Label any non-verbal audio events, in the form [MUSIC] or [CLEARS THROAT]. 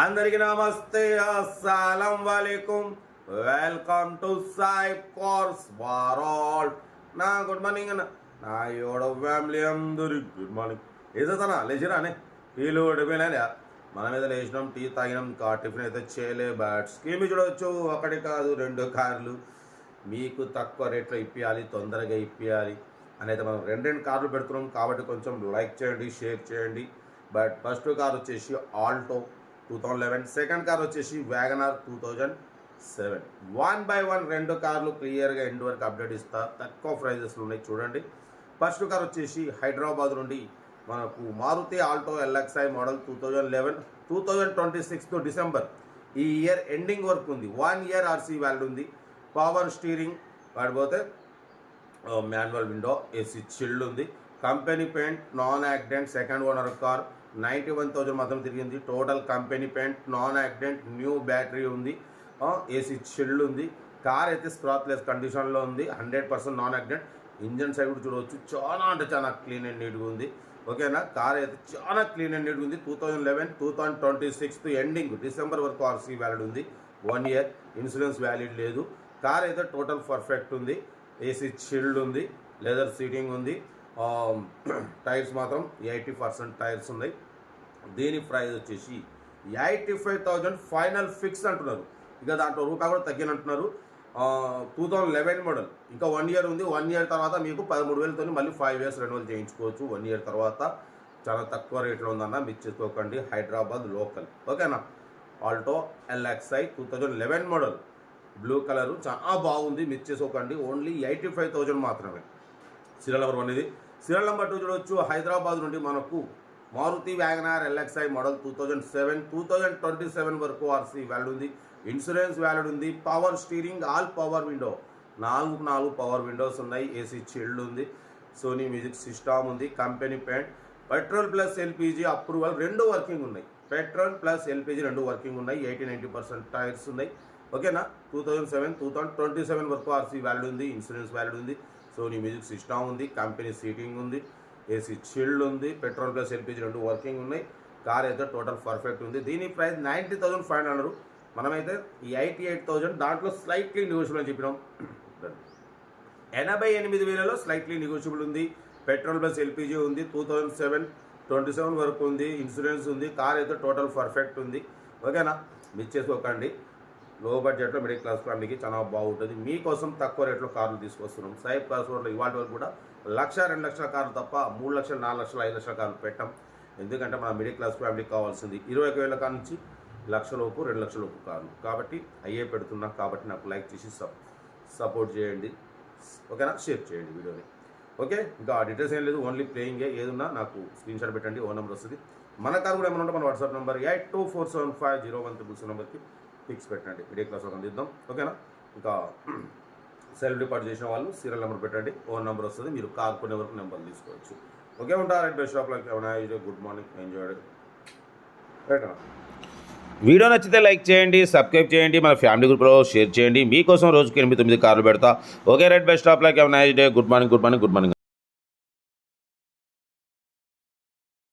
అందరికి నమస్తే అస్సలం వాలేకుం వెల్కమ్ టు సాయి కోర్స్ వారాల్ నా గుడ్ మార్నింగ్ అన్న. నా యోడ ఫ్యామిలీ అందరికి గుడ్ మార్నింగ్. ఏదైనా లేచిరా అనే టీలు ఓడిపోయినా మన మీద లేచినాం టీ తాగినాం కా టిఫిన్ అయితే చేయలే. బట్ స్కీమ్ చూడవచ్చు ఒకటి కాదు రెండు కార్లు. మీకు తక్కువ రేట్లో ఇప్పించాలి తొందరగా ఇప్పించాలి అనేది అయితే మనం రెండు రెండు కార్లు పెడుతున్నాం కాబట్టి కొంచెం లైక్ చేయండి షేర్ చేయండి. బట్ ఫస్ట్ కార్ వచ్చేసి Alto. Two thousand eleven second car వచ్చేసి wagon R two thousand seven. One by one రెండు కార్లు క్లియర్గా ఎండ్ వరకు అప్డేట్ ఇస్తా. తక్కువ ప్రైజెస్లు ఉన్నాయి చూడండి. ఫస్ట్ కార్ వచ్చేసి హైదరాబాద్ నుండి మనకు Maruti Alto LXI model two thousand eleven two thousand twenty sixth December. ఈ ఇయర్ ఎండింగ్ వరకు ఉంది. వన్ ఇయర్ ఆర్సీ వాల్యూ ఉంది. పవర్ స్టీరింగ్ వాడిపోతే మాన్యువల్ విండో ఏసీ చిల్డ్ ఉంది. Company paint non accident second owner car ninety one thousand మాత్రం తిరిగింది. Total company paint non accident new battery ఉంది AC chilled ఉంది. Car అయితే స్క్రాత్లెస్ కండిషన్లో ఉంది. Hundred percent non accident engine side కూడా చూడవచ్చు. చాలా అంటే చాలా క్లీన్ అండ్ నీట్గా ఉంది. ఓకేనా కార్ అయితే చాలా క్లీన్ అండ్ నీట్గా ఉంది. Two thousand eleven two thousand twenty sixth ending December వరకు ఆర్సీ వ్యాలిడ్ ఉంది. వన్ ఇయర్ ఇన్సూరెన్స్ వ్యాలిడ్ లేదు. కార్ అయితే టోటల్ పర్ఫెక్ట్ ఉంది. ఏసీ చిల్డ్ ఉంది. లెదర్ సీటింగ్ ఉంది. [CLEARS THROAT] టైర్స్ మాత్రం ఎయిటీ పర్సెంట్ టైర్స్ ఉన్నాయి. దీని ప్రైస్ వచ్చేసి eighty five thousand final fix అంటున్నారు. ఇక దాంట్లో రూపాయి కూడా తగ్గినంటున్నారు టూ థౌజండ్ లెవెన్ మోడల్. ఇంకా వన్ ఇయర్ ఉంది. వన్ ఇయర్ తర్వాత మీకు పదమూడు వేలతో మళ్ళీ ఫైవ్ ఇయర్స్ రెన్యువల్ చేయించుకోవచ్చు. వన్ ఇయర్ తర్వాత చాలా తక్కువ రేట్లో ఉందన్న మీరు చేసుకోకండి. హైదరాబాద్ లోకల్. ఓకేనా? Alto LXI two thousand eleven model. Blue colour. చాలా బాగుంది. మిస్ చేసుకోకండి. ఓన్లీ ఎయిటీ ఫైవ్ థౌజండ్ మాత్రమే. సీరియల్ నెంబర్ వన్ ఇది. సీరియల్ నెంబర్ టూ చూడవచ్చు హైదరాబాద్ నుండి మనకు Maruti WagonR LXI model two thousand seven two thousand twenty seven వరకు ఆర్సీ వ్యాల్యూ ఉంది. ఇన్సూరెన్స్ వ్యాలిడ్ ఉంది. Power steering all power window. నాలుగు నాలుగు పవర్ విండోస్ ఉన్నాయి. ఏసీ చిల్డ్ ఉంది. సోనీ మ్యూజిక్ సిస్టమ్ ఉంది. Company paint. Petrol plus LPG approval రెండు working ఉన్నాయి. పెట్రోల్ ప్లస్ ఎల్పిజి రెండు వర్కింగ్ ఉన్నాయి. ఎయిటీ నైంటీ పర్సెంట్ టైర్స్ ఉన్నాయి. ఓకేనా? Two thousand seven two thousand twenty seven వరకు ఆర్సీ వ్యాలిడ్ ఉంది. ఇన్సూరెన్స్ వ్యాలిడ్ ఉంది. సోనీ మ్యూజిక్ సిస్టమ్ ఉంది కంపెనీ సీటింగ్ ఉంది ఏసీ చిల్డ్ ఉంది పెట్రోల్ ప్లస్ ఎల్పిజి రెండు వర్కింగ్ ఉన్నాయి కార్ అయితే టోటల్ పర్ఫెక్ట్ ఉంది. దీని price ninety thousand five hundred మనమైతే ఈ ఎయిటీ ఎయిట్ థౌజండ్ దాంట్లో స్లైట్లీ నెగోషియబుల్ అని చెప్పినాం. ఎనభై ఎనిమిది వేలలో స్లైట్లీ నెగోషియబుల్ ఉంది పెట్రోల్ ప్లస్ ఎల్పిజి ఉంది two thousand seven twenty seven వరకు ఉంది ఇన్సూరెన్స్ ఉంది కార్ అయితే టోటల్ పర్ఫెక్ట్ ఉంది. ఓకేనా మిస్ చేసుకోకండి. లో బడ్జెట్లో మిడిల్ క్లాస్ ఫ్యామిలీకి చాలా బాగుంటుంది. మీకోసం తక్కువ రేట్లో కార్లు తీసుకొస్తున్నాం. సైబ్ కార్స్ రోడ్లో ఇవాళ వరకు కూడా లక్ష రెండు లక్షల కార్లు తప్ప మూడు లక్షలు నాలుగు లక్షలు ఐదు లక్షల కార్లు పెట్టాం. ఎందుకంటే మన మిడిల్ క్లాస్ ఫ్యామిలీకి కావాల్సింది ఇరవై ఒక వేల కాడ నుంచి లక్షలోపు రెండు లక్షలోపు కార్లు. కాబట్టి అయ్యే పెడుతున్నా. కాబట్టి నాకు లైక్ చేసి సప్ సపోర్ట్ చేయండి. ఓకేనా? షేర్ చేయండి వీడియోని. ఓకే? ఇంకా డీటెయిల్స్ ఏం లేదు. ఓన్లీ ప్లేయింగే ఏదున్నా నాకు స్క్రీన్ షాట్ పెట్టండి. ఓ నెంబర్ వస్తుంది. మన కార్ కూడా ఏమైనా ఉంటే మన WhatsApp number eight two four seven five zero one triple నెంబర్కి పిక్స్ పెట్టండి వీడియో క్లాస్ ఒక అందిద్దాం. ఓకేనా? ఇంకా సెల్ఫ్ డిపాజిట్ చేసిన వాళ్ళు సీరియల్ నెంబర్ పెట్టండి ఓన్ నెంబర్ వస్తుంది మీరు కాకునే వరకు నెంబర్ తీసుకోవచ్చు. ఓకే ఉంటారు రైట్ బెస్ట్ షాప్లో ఏమైనా good morning enjoy. Right video నచ్చితే లైక్ చేయండి సబ్స్క్రైబ్ చేయండి మన ఫ్యామిలీ గ్రూప్లో షేర్ చేయండి. మీకోసం రోజుకి ఎనిమిది తొమ్మిది కార్లు పెడతా. Okay right best of luck nice day good morning good morning good morning.